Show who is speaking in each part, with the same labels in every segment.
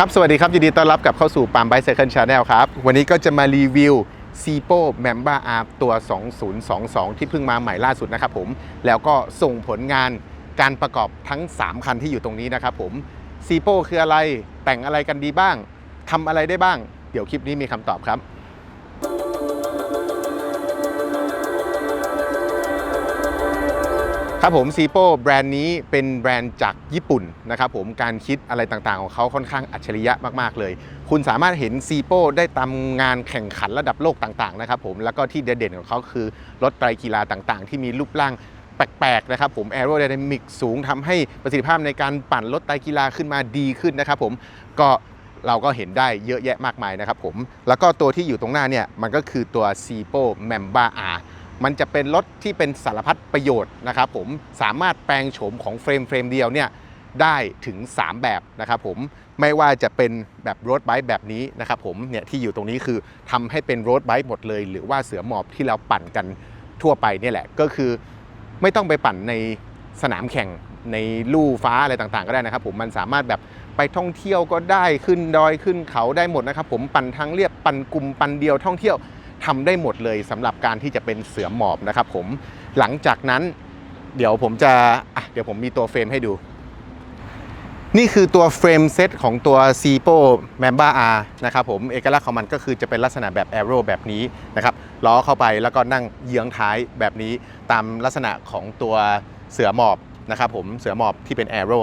Speaker 1: ครับสวัสดีครับ ยินดีต้อนรับกับเข้าสู่ปามไบเซ c คิลชาแนลครับ วันนี้ก็จะมารีวิวซีโป้แมมบ้าอาร์ตัว 2022 ที่เพิ่งมาใหม่ล่าสุดนะครับผม แล้วก็ส่งผลงานการประกอบทั้ง 3 คันที่อยู่ตรงนี้นะครับผมซีโป้คืออะไรแต่งอะไรกันดีบ้างทำอะไรได้บ้าง เดี๋ยวคลิปนี้มีคำตอบครับ ครับผมซีโป้แบรนด์นี้เป็นแบรนด์จากญี่ปุ่นนะครับผมการคิดอะไรต่างๆ ของเขาค่อนข้างอัจฉริยะมากๆเลย คุณสามารถเห็นซีโป้ได้ตามงานแข่งขันระดับโลกต่างๆนะครับผมแล้วก็ที่เด่นๆของเขาคือรถไตรกีฬาต่างๆ ที่มีรูปร่างแปลกๆนะครับผมแอโรไดนามิกสูงทำให้ประสิทธิภาพในการปั่นรถไตรกีฬาขึ้นมาดีขึ้นนะครับผมก็เราก็เห็นได้เยอะแยะมากมายนะครับผมแล้วก็ตัวที่อยู่ตรงหน้าเนี่ยมันก็คือตัว c ีโป้ Mamba R มั มันจะเป็นรถที่เป็นสารพัดประโยชน์นะครับผมสามารถแปลงโฉมของเฟรมเฟรมเดียวเนี่ยได้ถึง 3 แบบนะครับผมไม่ว่าจะเป็นแบบรถไบค์แบบนี้นะครับผมเนี่ยที่อยู่ตรงนี้คือทำให้เป็นรถไบค์หมดเลย หรือว่าเสือหมอบที่เราปั่นกันทั่วไปเนี่ยแหละก็คือ ไม่ต้องไปปั่นในสนามแข่งในลู่ฟ้าอะไรต่างๆ ก็ได้นะครับผมมันสามารถแบบไปท่องเที่ยวก็ได้ขึ้นดอยขึ้นเขาได้หมดนะครับผมปั่นทางเรียบปั่นกลุ่มปั่นเดียวท่องเที่ยว ทำได้หมดเลยสำหรับการที่จะเป็นเสือหมอบนะครับผมหลังจากนั้นเดี๋ยวผมจะะเดี๋ยวผมมีตัวเฟรมให้ดู นี่คือตัวเฟรมเซตของตัว c ีโป้ Mamba R นะครับผมเอกลักษณ์ของมันก็คือจะเป็นลักษณะแบบ Aero แบบนี้นะครับล้อเข้าไปแล้วก็นั่งเยื้องท้ายแบบนี้ตามลักษณะของตัวเสือหมอบนะครับผมเสือหมอบที่เป็น Aero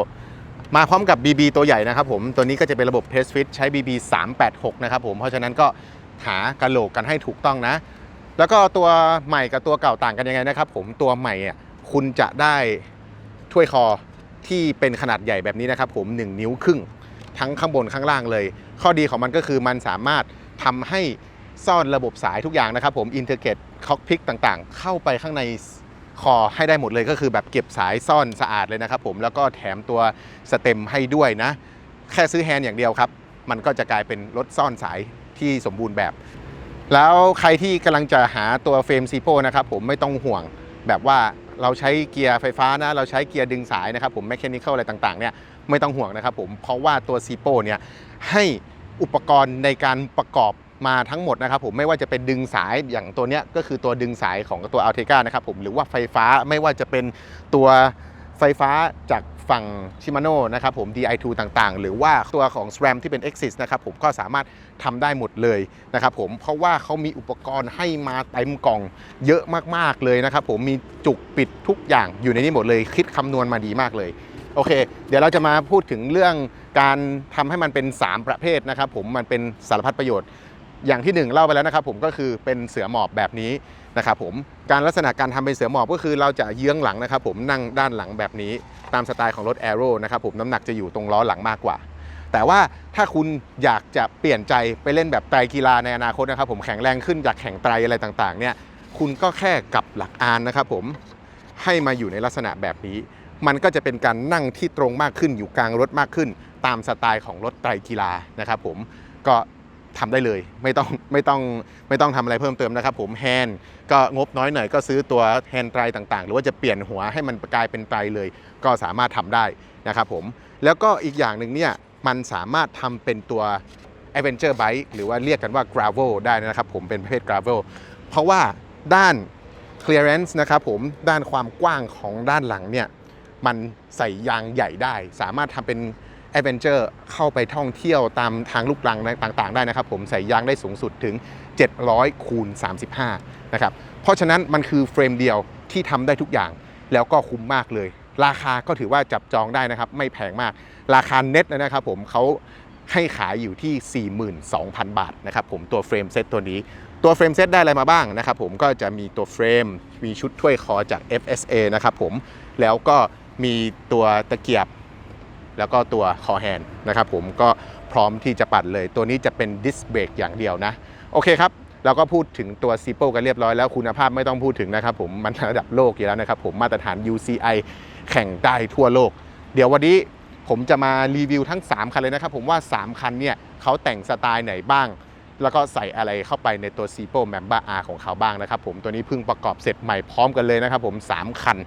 Speaker 1: มาพร้อมกับ BB ตัวใหญ่นะครับผม ตัวนี้ก็จะเป็นระบบ Test Fit ใช้ BB 386 นะครับผม เพราะฉะนั้นก็ หากระโหลกกันให้ถูกต้องนะ แล้วก็ตัวใหม่กับตัวเก่าต่างกันยังไงนะครับ ผมตัวใหม่อะคุณจะได้ถ้วยคอที่เป็นขนาดใหญ่แบบนี้นะครับ ผม 1 นิ้วครึ่ง ทั้งข้างบนข้างล่างเลย ข้อดีของมันก็คือมันสามารถทำให้ซ่อนระบบสายทุกอย่างนะครับ ผมอินเทอร์เกตคอกพิกต่างๆ เข้าไปข้างในคอให้ได้หมดเลยก็คือแบบเก็บสายซ่อนสะอาดเลยนะครับ ผมแล้วก็แถมตัวสเต็มให้ด้วยนะ แค่ซื้อแฮนด์อย่างเดียวครับ มันก็จะกลายเป็นรถซ่อนสาย ที่สมบูรณ์แบบ แล้วใครที่กำลังจะหาตัวเฟรมซีโ o นะครับผมไม่ต้องห่วงแบบว่าเราใช้เกียร์ไฟฟ้านะ เราใช้เกียร์ดึงสายนะครับผมแมชชีนิคอะไรต่างๆเนี่ยไม่ต้องห่วงนะครับผมเพราะว่าตัวซีโ o เนี่ยให้อุปกรณ์ในการประกอบมาทั้งหมดนะครับผมไม่ว่าจะเป็นดึงสายอย่างตัวเนี้ยก็คือตัวดึงสายของตัว a l t e c a นะครับผมหรือว่าไฟฟ้าไม่ว่าจะเป็นตัวไฟฟ้าจาก ฝั่งชิมาโน่นะครับผม DI2 ต่างๆ หรือว่าตัวของ SRAM ที่เป็น Exis นะครับผมก็สามารถทำได้หมดเลยนะครับผมเพราะว่าเขามีอุปกรณ์ให้มาเต็มกล่องเยอะมากๆเลยนะครับผมมีจุกปิดทุกอย่างอยู่ในนี้หมดเลย คิดคำนวณมาดีมากเลยโอเค เดี๋ยวเราจะมาพูดถึงเรื่องการทำให้มันเป็น 3 ประเภทนะครับผมมันเป็นสารพัดประโยชน์ อย่างที่หนึ่งเล่าไปแล้วนะครับผมก็คือเป็นเสือหมอบแบบนี้นะครับผมการลักษณะการทำเป็นเสือหมอบก็คือเราจะเยื้องหลังนะครับผมนั่งด้านหลังแบบนี้ ตามสไตล์ของรถ a อ r o นะครับผมน้ำหนักจะอยู่ตรงล้อหลังมากกว่า แต่ว่าถ้าคุณอยากจะเปลี่ยนใจไปเล่นแบบไตรกีฬาในอนาคตนะครับผมแข็งแรงขึ้นจากแข่งไตรอะไรต่างๆเนี่ยคุณก็แค่กลับหลักอานนะครับผมให้มาอยู่ในลักษณะแบบนี้ มันก็จะเป็นการนั่งที่ตรงมากขึ้นอยู่กลางรถมากขึ้น ตามสไตล์ของรถไตรกีฬานะครับผมก็ ทำได้เลย ไม่ต้องไม่ต้องไม่ต้องทำอะไรเพิ่มเติมนะครับผมแฮนก็งบน้อยหน่อยก็ซื้อตัวแฮนไตรต่างๆ หรือว่าจะเปลี่ยนหัวให้มันกลายเป็นไตรเลย ก็สามารถทำได้นะครับผมแล้วก็อีกอย่างหนึ่งเนี่ยมันสามารถทำเป็นตัว Adventure Bike หรือว่าเรียกกันว่า Gravel ได้นะครับผมเป็นประเภท Gravel เพราะว่าด้าน clearance นะครับผมด้านความกว้างของด้านหลังเนี่ยมันใส่ยางใหญ่ได้ สามารถทำเป็น Adventure เข้าไปท่องเที่ยวตามทางลูกรังต่างๆ ได้นะครับผมใส่ยางได้สูงสุดถึง 700คูณ35 นะครับ เพราะฉะนั้นมันคือเฟรมเดียวที่ทำได้ทุกอย่างแล้วก็คุ้มมากเลย ราคาก็ถือว่าจับจองได้นะครับ ไม่แพงมาก ราคาเน็ตนะครับผมเขาให้ขายอยู่ที่ 42,000 บาทนะครับผมตัวเฟรมเซตตัวนี้ ตัวเฟรมเซตได้อะไรมาบ้างนะครับผมก็จะมีตัวเฟรม มีชุดถ้วยคอจาก FSA นะครับผมแล้วก็มีตัวตะเกียบ แล้วก็ตัวคอแฮนด์นะครับผมก็พร้อมที่จะปัดเลย ตัวนี้จะเป็นดิสเบรกอย่างเดียวนะ โอเคครับเราก็พูดถึงตัวซีโปกันเรียบร้อยแล้วคุณภาพไม่ต้องพูดถึงนะครับผมมันระดับโลกอยู่แล้วนะครับผมมาตรฐาน UCI แข่งได้ทั่วโลก เดี๋ยววันนี้ผมจะมารีวิวทั้ง 3 คันเลยนะครับผมว่า 3 คันเนี่ยเขาแต่งสไตล์ไหนบ้าง แล้วก็ใส่อะไรเข้าไปในตัว c ีโป้ Mamba R ของเขาบ้างนะครับผมตัวนี้เพิ่งประกอบเสร็จใหม่พร้อมกันเลยนะครับผม 3 คัน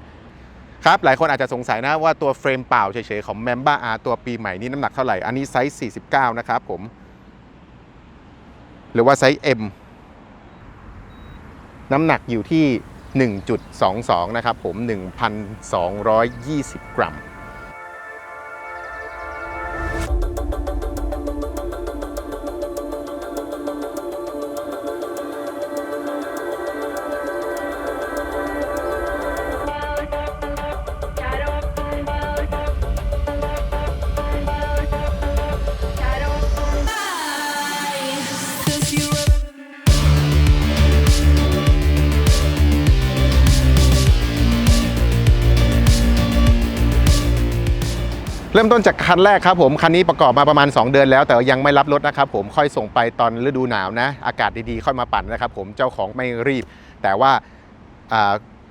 Speaker 1: ครับ หลายคนอาจจะสงสัยนะว่าตัวเฟรมเปล่าเฉยๆ ของ m ม m b a R ตัวปีใหม่นี้น้ำหนักเท่าไหร่ อันนี้ไซส์ 49 นะครับผม หรือว่าไซส์ M น้ำหนักอยู่ที่ 1.22 นะครับผม 1,220 กรัม ริ่มต้นจากคันแรกครับผมคันนี้ประกอบมาประมาณ 2 เดือนแล้ว แต่ยังไม่รับรถนะครับผมค่อยส่งไปตอนฤดูหนาวนะ อากาศดีๆ ค่อยมาปั่นนะครับผมเจ้าของไม่รีบ แต่ว่า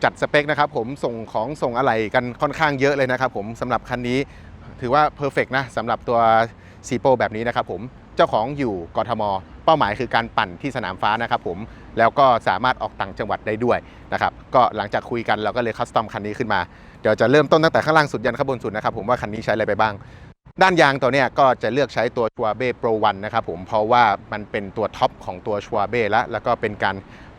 Speaker 1: จัดสเปคนะครับผมส่งของส่งอะไรกันค่อนข้างเยอะเลยนะครับผมสำหรับคันนี้ถือว่าเพอร์เฟกนะสำหรับตัวซีโปแบบนี้นะครับผม เจ้าของอยู่กทม เป้าหมายคือการปั่นที่สนามฟ้านะครับผมแล้วก็สามารถออกต่างจังหวัดได้ด้วยนะครับก็หลังจากคุยกันเราก็เลยคัสตอมคันนี้ขึ้นมา เดี๋ยวจะเริ่มต้นตั้งแต่ข้างล่างสุดยันข้างบนสุดนะครับผมว่าคันนี้ใช้อะไรไปบ้าง ด้านยางตัวเนี้ยก็จะเลือกใช้ตัว s c h w a b e Pro 1นนะครับผมเพราะว่ามันเป็นตัวท็อปของตัว s c h w a b e แล้วแล้วก็เป็นการ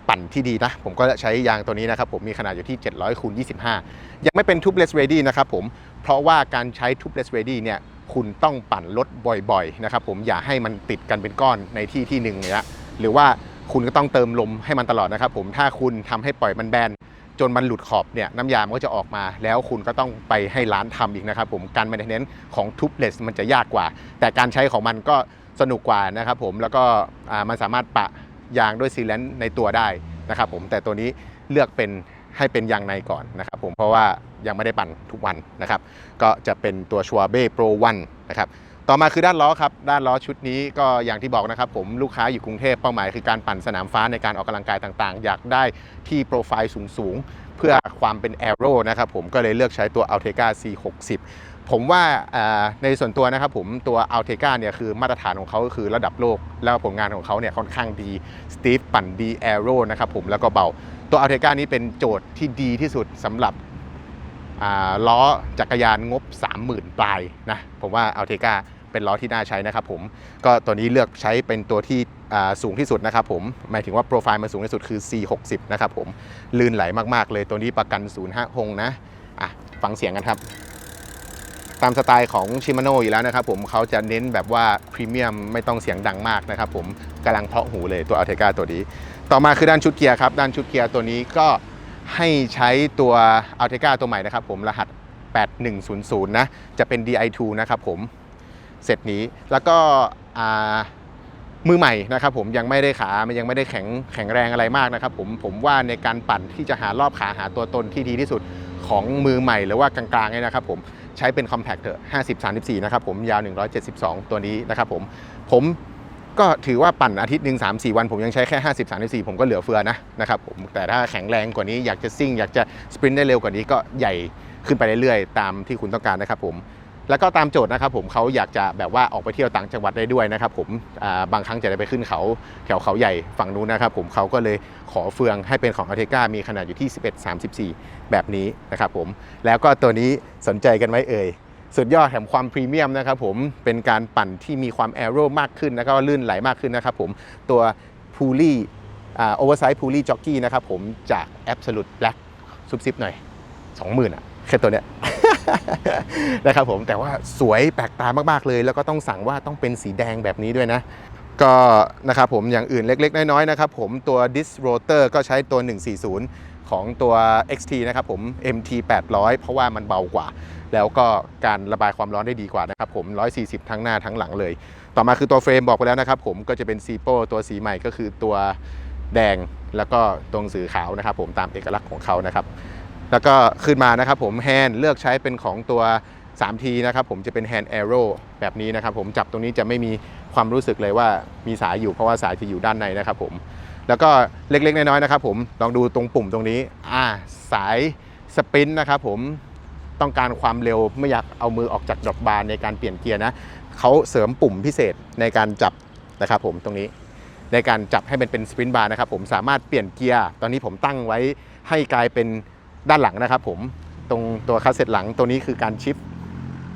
Speaker 1: ปั่นที่ดีนะ ผมก็ใช้ยางตัวนี้นะครับผมมีขนาดอยู่ที่ 700คูณ25 ยังไม่เป็น tubeless ready นะครับผมเพราะว่าการใช้ tubeless ready เนี่ย คุณต้องปั่นรถบ่อยๆนะครับผมอย่าให้มันติดกันเป็นก้อนในที่ที่หนึ่งเนี่ยหรือว่าคุณก็ต้องเติมลมให้มันตลอดนะครับผมถ้าคุณทำให้ปล่อยมันแบนจนมันหลุดขอบเนี่ยน้ำยามันก็จะออกมา แล้วคุณก็ต้องไปให้ร้านทำอีกนะครับผมการ m a i n t e n a n c ของ tubeless มันจะยากกว่า แต่การใช้ของมันก็สนุกกว่านะครับผมแล้วก็มันสามารถปะยางด้วยซีแลนในตัวได้นะครับผมแต่ตัวนี้เลือกเป็นให้เป็นยางในก่อนนะครับผมเพราะว่า ยังไม่ได้ปั่นทุกวันนะครับ ก็จะเป็นตัว Schwabe Pro 1นนะครับต่อมาคือด้านล้อครับ ด้านล้อชุดนี้ก็อย่างที่บอกนะครับผมลูกค้าอยู่กรุงเทพเป้าหมายคือการปั่นสนามฟ้าในการออกกำลังกายต่างๆ อยากได้ที่โปรไฟล์สูงๆ เพื่อความเป็นแอโร่นะครับผมก็เลยเลือกใช้ตัว Altega C60 ผมว่าในส่วนตัวนะครับผมตัว Altega เนี่ยคือมาตรฐานของเขาก็คือระดับโลก แล้วผลงานของเขาเนี่ยค่อนข้างดีสตีฟปั่นดีแอโร่นะครับผมแล้วก็เบาตัว Altega นี้เป็นโจทย์ที่ดีที่สุดสำหรับ ล้อจักรยานงบ 30,000 ปลายนะผมว่า Altega เป็นล้อที่น่าใช้นะครับผมก็ตัวนี้เลือกใช้เป็นตัวที่สูงที่สุดนะครับผมหมายถึงว่าโปรไฟล์มันสูงที่สุดคือ C60 นะครับผมลื่นไหลมากๆ เลยตัวนี้ประกัน05หงนะอะฟังเสียงกันครับตามสไตล์ของชิมาโนอยู่แล้วนะครับผมเขาจะเน้นแบบว่าพรีเมียมไม่ต้องเสียงดังมากนะครับผมกำลังเพาะหูเลยตัวอัลเทกาตัวนี้ ต่อมาคือด้านชุดเกียร์ครับ ด้านชุดเกียร์ตัวนี้ก็ ให้ใช้ตัวอัลเทกาตัวใหม่นะครับผมรหัส 8100 นะ จะเป็น DI2 นะครับผมเซตนี้แล้วก็มือใหม่นะครับผมยังไม่ได้ขามันยังไม่ได้แข็งแข็งแรงอะไรมากนะครับผมผมว่าในการปั่นที่จะหารอบขาหาตัวตนที่ดีที่สุดของมือใหม่หรือว่ากลางๆเนี่ยนะครับผมใช้เป็นคอมแพคเถอะ50 34 นะครับผมยาว 172 ตัวนี้นะครับผมผม ก็ถือว่าปั่นอาทิตย์หนึ่ง3 4วันผมยังใช้แค่ 50 34 ผมก็เหลือเฟือนะนะครับผมแต่ถ้าแข็งแรงกว่านี้อยากจะซิ่ง อยากจะสปรินต์ได้เร็วกว่านี้ก็ใหญ่ขึ้นไปเรื่อยๆ ตามที่คุณต้องการนะครับผมแล้วก็ตามโจทย์นะครับผมเขาอยากจะแบบว่าออกไปเที่ยวต่างจังหวัดได้ด้วยนะครับผมบางครั้งจะได้ไปขึ้นเขาแถวเขาใหญ่ฝั่งนู้นนะครับผมเขาก็เลยขอเฟืองให้เป็นของอัลเทกามีขนาดอยู่ที่ 11 34 แบบนี้นะครับผมแล้วก็ตัวนี้สนใจกันไหมเอ่ย สุดยอดแถมความพรีเมียมนะครับผมเป็นการปั่นที่มีความแอโร่มากขึ้นแล้วก็ลื่นไหลมากขึ้นนะครับผมตัวพูลี่โอเวอร์ไซส์พูลี่จ็อกกี้นะครับผมจาก Absolute Black ซุบซิบหน่อย 20,000อะแค่ตัวเนี้ยนะครับผมแต่ว่าสวยแปลกตามากๆเลย แล้วก็ต้องสั่งว่าต้องเป็นสีแดงแบบนี้ด้วยนะก็นะครับผมอย่างอื่นเล็กๆ น้อยๆนะครับผมตัว Disrotor ก็ใช้ตัว 140 ของตัว XT นะครับผม MT 800 เพราะว่ามันเบากว่า แล้วก็การระบายความร้อนได้ดีกว่านะครับผม 140 ทั้งหน้าทั้งหลังเลย ต่อมาคือตัวเฟรมบอกไปแล้วนะครับผมก็จะเป็นซีโปตัวสีใหม่ก็คือตัวแดงแล้วก็ตรงสีขาวนะครับผมตามเอกลักษณ์ของเขานะครับแล้วก็ขึ้นมานะครับผมแฮนด์เลือกใช้เป็นของตัว 3T นะครับผมจะเป็นแฮนด์ Arrow แบบนี้นะครับผมจับตรงนี้จะไม่มีความรู้สึกเลยว่ามีสายอยู่เพราะว่าสายจะอยู่ด้านในนะครับผม แล้วก็เล็กๆน้อยๆนะครับผมลองดูตรงปุ่มตรงนี้อ่าสายสปรินต์นะครับผมต้องการความเร็วไม่อยากเอามือออกจากดรอปบาร์ในการเปลี่ยนเกียร์นะเขาเสริมปุ่มพิเศษในการจับนะครับผมตรงนี้ในการจับให้มันเป็นสปรินต์บาร์นะครับผมสามารถเปลี่ยนเกียร์ตอนนี้ผมตั้งไว้ให้กลายเป็นด้านหลังนะครับผมตรงตัวคัสเซ็ตหลังตัวนี้คือการชิฟ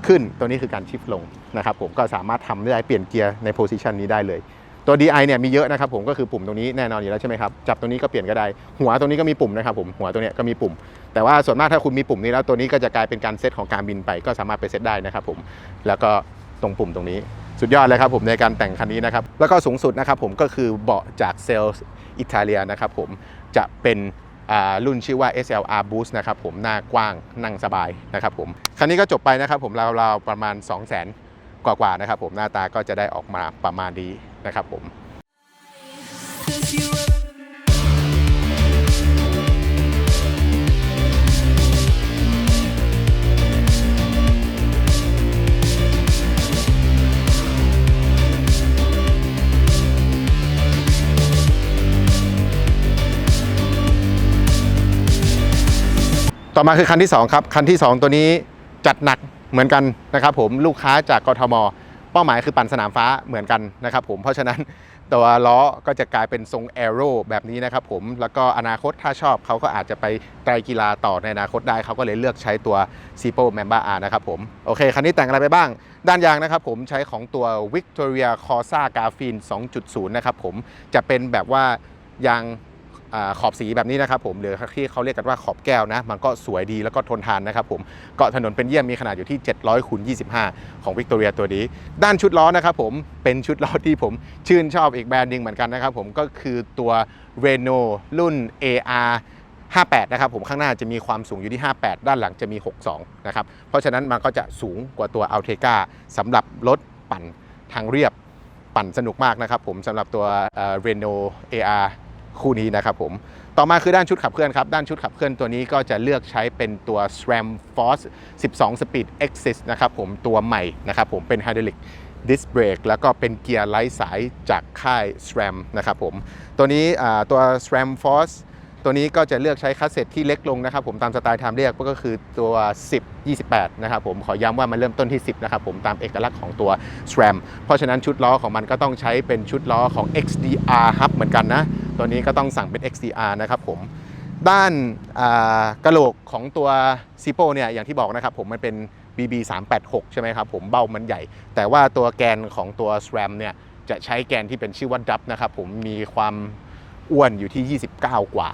Speaker 1: ขึ้นตัวนี้คือการชิฟลงนะครับผมก็สามารถทำได้เปลี่ยนเกียร์ในโพซิชันนี้ได้เลย ตัว DI เนี่ยมีเยอะนะครับผมก็คือปุ่มตรงนี้แน่นอนอยู่แล้วใช่ไหมครับจับตรงนี้ก็เปลี่ยนก็ได้ หัวตรงนี้ก็มีปุ่มนะครับผมหัวตัวเนี้ยก็มีปุ่ม แต่ว่าส่วนมากถ้าคุณมีปุ่มนี้แล้วตัวนี้ก็จะกลายเป็นการเซตของการบินไปก็สามารถไปเซตได้นะครับผมแล้วก็ตรงปุ่มตรงนี้ สุดยอดเลยครับผมในการแต่งคันนี้นะครับแล้วก็สูงสุดนะครับผมก็คือเบาะจากเซลล์อิตาเลียนะครับผมจะเป็นอ่ารุ่นชื่อว่า SLR Boost นะครับผมหน้ากว้างนั่งสบายนะครับผมคันนี้ก็จบไปนะครับผมราวๆประมาณ 2 0 0 0 0 0กว่าๆนะครับผมหน้าตาก็จะได้ออกมาประมาณนี้ นะครับผมต่อมาคือคันที่2ครับคันที่ 2 ตัวนี้จัดหนักเหมือนกันนะครับผมลูกค้าจากกทม เป้าหมายคือปั่นสนามฟ้าเหมือนกันนะครับผมเพราะฉะนั้นตัวล้อก็จะกลายเป็นทรงแอโร่แบบนี้นะครับผมแล้วก็อนาคตถ้าชอบเขาก็อาจจะไปไตรกีฬาต่อในอนาคตได้เขาก็เลยเลือกใช้ตัว c ีโปแมมบ้าอานะครับผมโอเค คันนี้แต่งอะไรไปบ้าง ด้านยางนะครับผมใช้ของตัว Victoria Corsa Garfin 2.0 นะครับผมจะเป็นแบบว่ายาง อขอบสีแบบนี้นะครับผมหรือที่เขาเรียกกันว่าขอบแก้วนะ มันก็สวยดีแล้วก็ทนทานนะครับผมเกาะถนนเป็นเยี่ยมมีขนาดอยู่ที่ 700คูณ25 ของวิกตอเรียตัวนี้ ด้านชุดล้อนะครับผมเป็นชุดล้อที่ผมชื่นชอบอีกแบรนด์หนึงเหมือนกันนะครับผมก็คือตัว Renault รุ่น AR 58 นะครับผมข้างหน้าจะมีความสูงอยู่ที่ 58 ด้านหลังจะมี 62 นะครับ เพราะฉะนั้นมันก็จะสูงกว่าตัว Alteca สำหรับรถปั่นทางเรียบปั่นสนุกมากนะครับผมสำหรับตัวเรโน AR คู่นี้นะครับผม ต่อมาคือด้านชุดขับเคลื่อนครับ ด้านชุดขับเคลื่อนตัวนี้ก็จะเลือกใช้เป็นตัว SRAM Force 12 Speed Axis นะครับผมตัวใหม่นะครับผมเป็น Hydraulic Disc Brake แล้วก็เป็นเกียร์ไร้สายจากค่าย SRAM นะครับผม ตัวนี้ตัว SRAM Force ตัวนี้ก็จะเลือกใช้คัสเซ็ตที่เล็กลงนะครับผมตามสไตล์ไทม์เรียกก็คือตัว 10 28 นะครับผมขอย้ำว่ามันเริ่มต้นที่ 10 นะครับผมตามเอกลักษณ์ของตัว SRAM เพราะฉะนั้นชุดล้อของมันก็ต้องใช้เป็นชุดล้อของ XDR Hub เหมือนกันนะ ตัวนี้ก็ต้องสั่งเป็น XDR นะครับผมด้านกระโหลกของตัวซีโปเนี่ยอย่างที่บอกนะครับผมมันเป็น BB 386ใช่ไหมครับผมเบ้ามันใหญ่ แต่ว่าตัวแกนของตัว SRAM เนี่ยจะใช้แกนที่เป็นชื่อว่าดับนะครับผมมีความอ้วนอยู่ที่ 29 กว่า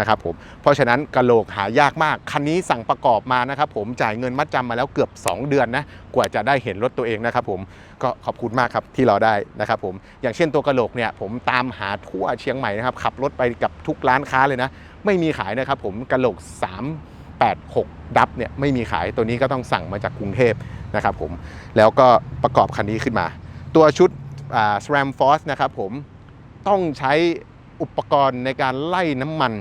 Speaker 1: นะครับผมเพราะฉะนั้นกระโหลกหายากมาก คันนี้สั่งประกอบมานะครับผมจ่ายเงินมัดจำมาแล้วเกือบ 2 เดือนนะกว่าจะได้เห็นรถตัวเองนะครับผมก็ขอบคุณมากครับที่เราได้นะครับผมอย่างเช่นตัวกระโหลกเนี่ยผมตามหาทั่วเชียงใหม่นะครับขับรถไปกับทุกร้านค้าเลยนะ ไม่มีขายนะครับผมกระโหลก 386 ดับเนี่ยไม่มีขายตัวนี้ก็ต้องสั่งมาจากกรุงเทพนะครับผมแล้วก็ประกอบคันนี้ขึ้นมา ตัวชุดอ่า SRAM Force นะครับผมต้องใช้อุปกรณ์ในการไล่น้ำมัน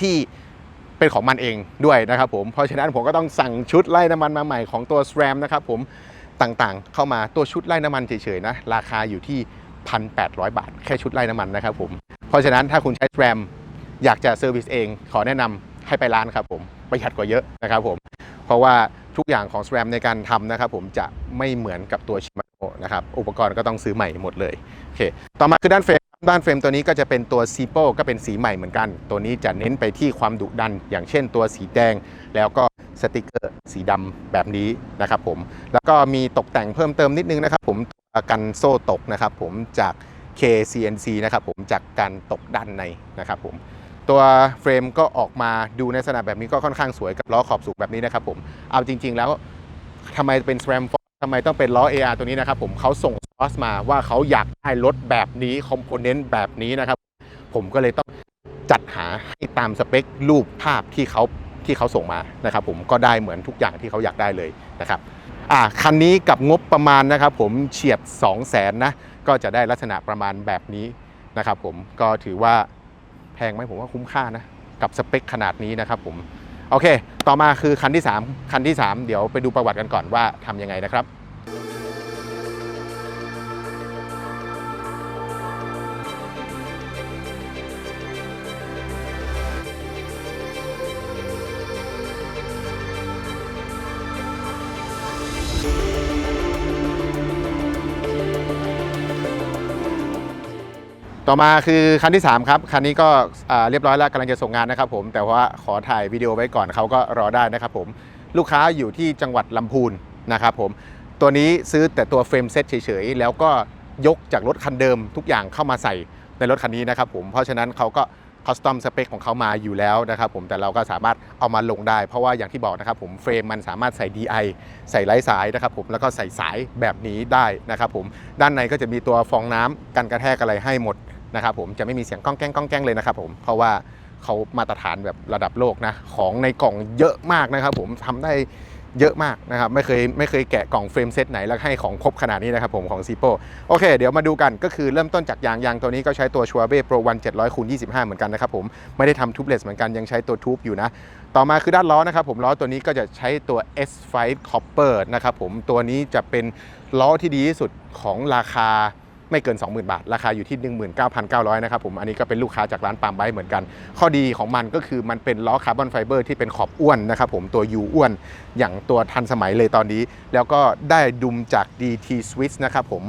Speaker 1: ที่เป็นของมันเองด้วยนะครับผมเพราะฉะนั้นผมก็ต้องสั่งชุดไล่น้ำมันมาใหม่ของตัว SRAM นะครับผมต่างๆ เข้ามาตัวชุดไล่น้ำมันเฉยๆนะราคาอยู่ที่ 1,800 บาท แค่ชุดไล่น้ำมันนะครับผมเพราะฉะนั้นถ้าคุณใช้ SRAM อยากจะเซอร์วิสเอง ขอแนะนำให้ไปร้านครับผมประหยัดกว่าเยอะนะครับผมเพราะว่าทุกอย่างของ SRAM ในการทำนะครับผมจะไม่เหมือนกับตัวชิมาโนะครับอุปกรณ์ก็ต้องซื้อใหม่หมดเลยโอเคต่อมาคือด้านเฟร ด้านเฟรมตัวนี้ก็จะเป็นตัว c ีโปก็เป็นสีใหม่เหมือนกัน ตัวนี้จะเน้นไปที่ความดุดัน อย่างเช่นตัวสีแดง แล้วก็สติกเกอร์สีดำแบบนี้นะครับผม แล้วก็มีตกแต่งเพิ่มเติมนิดนึงนะครับผมตัวกันโซ่ตกนะครับผมจาก KCNC นะครับผมจากการตกด้านในนะครับผมตัวเฟรมก็ออกมาดูในลักษณะแบบนี้ก็ค่อนข้างสวยกับล้อขอบสูงแบบนี้นะครับผมเอาจริง ๆ แล้วทำไมเป็น SRAM Force ทำไมต้องเป็นล้อ AR ตัวนี้นะครับผมเขาส่ง อสมาว่าเขาอยากได้รถแบบนี้คอมโพเนนต์แบบนี้นะครับ ผมก็เลยต้องจัดหาให้ตามสเปครูปภาพที่เขาที่เขาส่งมานะครับ ผมก็ได้เหมือนทุกอย่างที่เขาอยากได้เลยนะครับอ่าคันนี้กับงบประมาณนะครับ ผมเฉียด 2 0 0 0 0นนะก็จะได้ลักษณะประมาณแบบนี้นะครับ ผมก็ถือว่าแพงไหมผมว่าคุ้มค่านะกับสเปคขนาดนี้นะครับผมโอเค ต่อมาคือคันที่ 3 คันที่ 3 เดี๋ยวไปดูประวัติกันก่อนว่าทำยังไงนะครับ ต่อมาคือคันที่ 3 ครับ คันนี้ก็เรียบร้อยแล้วกำลังจะส่งงานนะครับผมแต่ว่าขอถ่ายวิดีโอไว้ก่อนเขาก็รอได้นะครับผมลูกค้าอยู่ที่จังหวัดลำพูนนะครับผมตัวนี้ซื้อแต่ตัวเฟรมเซตเฉยๆ แล้วก็ยกจากรถคันเดิมทุกอย่างเข้ามาใส่ในรถคันนี้นะครับผมเพราะฉะนั้นเขาก็คอสตอมสเปคของเขามาอยู่แล้วนะครับผมแต่เราก็สามารถเอามาลงได้ เพราะว่าอย่างที่บอกนะครับผมเฟรมมันสามารถใส่ DI ใส่ไร้สายนะครับผมแล้วก็ใส่สายแบบนี้ได้นะครับผมด้านในก็จะมีตัวฟองน้ำกันกระแทกอะไรให้หมด นะครับผมจะไม่มีเสียงก้องแก้งก้องแก้งเลยนะครับผมเพราะว่าเขามาตรฐานแบบระดับโลกนะของในกล่องเยอะมากนะครับผมทำได้เยอะมากนะครับไม่เคยไม่เคยแกะกล่องเฟรมเซตไหนแล้วให้ของครบขนาดนี้นะครับผมของ z ีโปโอเค เดี๋ยวมาดูกันก็คือเริ่มต้นจากยางยางตัวนี้ก็ใช้ตัว s c h w a b e Pro 1 700คูณ25เหมือนกันนะครับผมไม่ได้ทำทูบเลสเหมือนกันยังใช้ตัวทูบอยู่นะ ต่อมาคือด้านล้อนะครับผมล้อตัวนี้ก็จะใช้ตัว S5 Copper นะครับผมตัวนี้จะเป็นล้อที่ดีที่สุดของราคา ไม่เกิน 20,000 บาท ราคาอยู่ที่ 19,900 นะครับผม อันนี้ก็เป็นลูกค้าจากร้านปามไบเหมือนกัน ข้อดีของมันก็คือมันเป็นล้อคาร์บอนไฟเบอร์ที่เป็นขอบอ้วนนะครับผมตัว U อ้วน อย่างตัวทันสมัยเลยตอนนี้ แล้วก็ได้ดุมจาก DT Swiss นะครับผม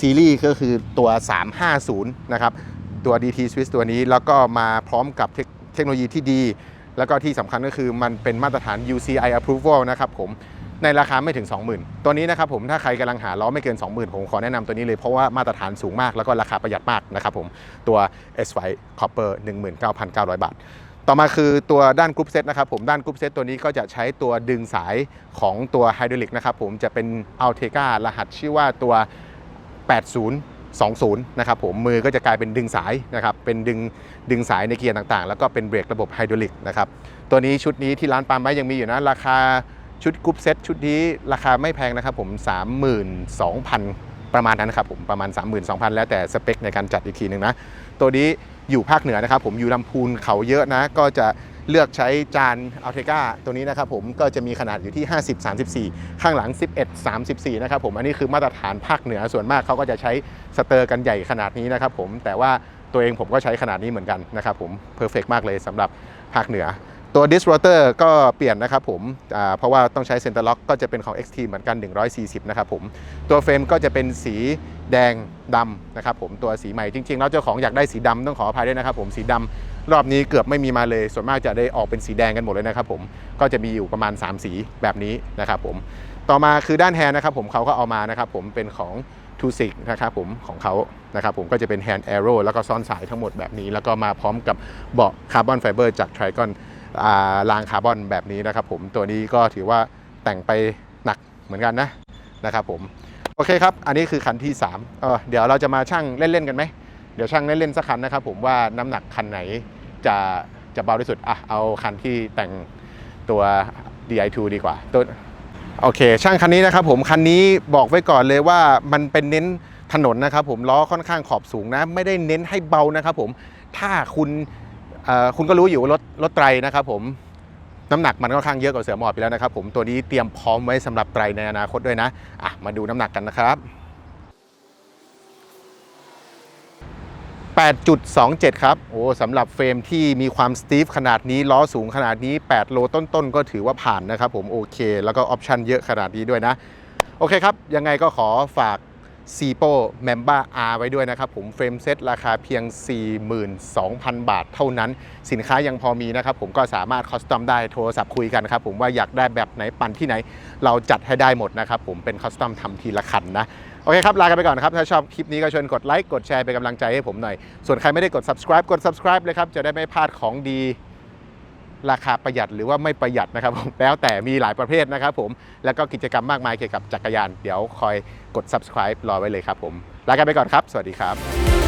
Speaker 1: ซีรีส์ก็คือตัว 350 นะครับ ตัว DT Swiss ตัวนี้แล้วก็มาพร้อมกับเทคโนโลยีที่ดี แล้วก็ที่สำคัญก็คือมันเป็นมาตรฐาน UCI approval นะครับผม ในราคาไม่ถึง 20,000 ตัวนี้นะครับผมถ้าใครกำลังหาล้อไม่เกิน 20,000 ผมขอแนะนำตัวนี้เลยเพราะว่ามาตรฐานสูงมากแล้วก็ราคาประหยัดมากนะครับผมตัว S5 Copper 19,900 บาท ต่อมาคือตัวด้านกรุ๊ปเซตนะครับผมด้านกรุ๊ปเซตตัวนี้ก็จะใช้ตัวดึงสายของตัวไฮดรอลิกนะครับผมจะเป็น Altega รหัสชื่อว่าตัว 8020 นะครับผมมือก็จะกลายเป็นดึงสายนะครับเป็นดึงดึงสายในเกียร์ต่างๆ แล้วก็เป็นเบรกระบบไฮดรอลิกนะครับตัวนี้ชุดนี้ที่ร้านปาล์มไม้ยังมีอยู่นะราคา ชุดกรุ๊ปเซตชุดนี้ราคาไม่แพงนะครับผม 32,000 ประมาณนั้นครับผมประมาณ 32,000 แล้วแต่สเปคในการจัดอีกทีหนึ่งนะ ตัวนี้อยู่ภาคเหนือนะครับผมอยู่ลำพูนเขาเยอะนะ ก็จะเลือกใช้จานอัลเทกาตัวนี้นะครับผมก็จะมีขนาดอยู่ที่ 50 34 ข้างหลัง 11 34 นะครับผมอันนี้คือมาตรฐานภาคเหนือส่วนมากเขาก็จะใช้สเตอร์กันใหญ่ขนาดนี้นะครับผมแต่ว่าตัวเองผมก็ใช้ขนาดนี้เหมือนกันนะครับผมเพอร์เฟกมากเลยสำหรับภาคเหนือ ตัว Disruptor ก็เปลี่ยนนะครับผมเพราะว่าต้องใช้เซนเตอร์ล็อกก็จะเป็นของ XT เหมือนกัน 140 นะครับผมตัวเฟรมก็จะเป็นสีแดงดำนะครับผมตัวสีใหม่จริงๆแล้วเจ้าของอยากได้สีดำต้องขออภัยด้วยนะครับผมสีดำรอบนี้เกือบไม่มีมาเลย ส่วนมากจะได้ออกเป็นสีแดงกันหมดเลยนะครับผมก็จะมีอยู่ประมาณ 3 สีแบบนี้นะครับผมต่อมาคือด้านแฮนด์นะครับผมเขาก็เอามานะครับผมเป็นของทูสิกนะครับผมของเขานะครับผมก็จะเป็นแฮนด์แอโร่แล้วก็ซ่อนสายทั้งหมดแบบนี้ แล้วก็มาพร้อมกับเบาะคาร์บอนไฟเบอร์จากทรกอน รางคาร์บอนแบบนี้นะครับผมตัวนี้ก็ถือว่าแต่งไปหนักเหมือนกันนะนะครับผมโอเคครับ อันนี้คือคันที่3เออเดี๋ยวเราจะมาชั่งเล่นๆกันไหมเดี๋ยวชั่งเล่นๆสักคันนะครับผมว่าน้ำหนักคันไหนจะจะเบาที่สุดอะเอาคันที่แต่งตัว DI2 ดีกว่าตัวโอเค ช่างคันนี้นะครับผมคันนี้บอกไว้ก่อนเลยว่ามันเป็นเน้นถนนนะครับผมล้อค่อนข้างขอบสูงนะ ไม่ได้เน้นให้เบานะครับผมถ้าคุณ คุณก็รู้อยู่ว่ารถรถไตรนะครับผมน้ำหนักมันค่อนข้างเยอะกว่าเสือหมอบไปแล้วนะครับผมตัวนี้เตรียมพร้อมไว้สำหรับไตรในอนาคตด้วยนะอะมาดูน้ำหนักกันนะครับ8.27 ครับ โอ้สำหรับเฟรมที่มีความสตีฟขนาดนี้ ล้อสูงขนาดนี้ 8 โลต้นๆ ก็ถือว่าผ่านนะครับผม โอเค แล้วก็ออปชันเยอะขนาดนี้ด้วยนะ โอเคครับ ยังไงก็ขอฝาก c ีโป้ Member R ไว้ด้วยนะครับผมเฟรมเซตราคาเพียง 42,000 บาทเท่านั้น สินค้ายังพอมีนะครับผมก็สามารถคอสตอมได้โทรศัพท์คุยกันครับผมว่าอยากได้แบบไหนปั่นที่ไหน เราจัดให้ได้หมดนะครับผมเป็นคอสตอมทำทีละคันนะ โอเคครับ ลากันไปก่อนครับ ถ้าชอบคลิปนี้ก็ชวนกดไลค์กดแชร์เป็นกำลังใจให้ผมหน่อย ส่วนใครไม่ได้กด subscribe กด subscribe เลยครับจะได้ไม่พลาดของดี ราคาประหยัดหรือว่าไม่ประหยัดนะครับผมแล้วแต่มีหลายประเภทนะครับผมแล้วก็กิจกรรมมากมายเกี่ยวกับจักรยาน เดี๋ยวคอยกด subscribe รอไว้เลยครับผมลากันไปก่อนครับ สวัสดีครับ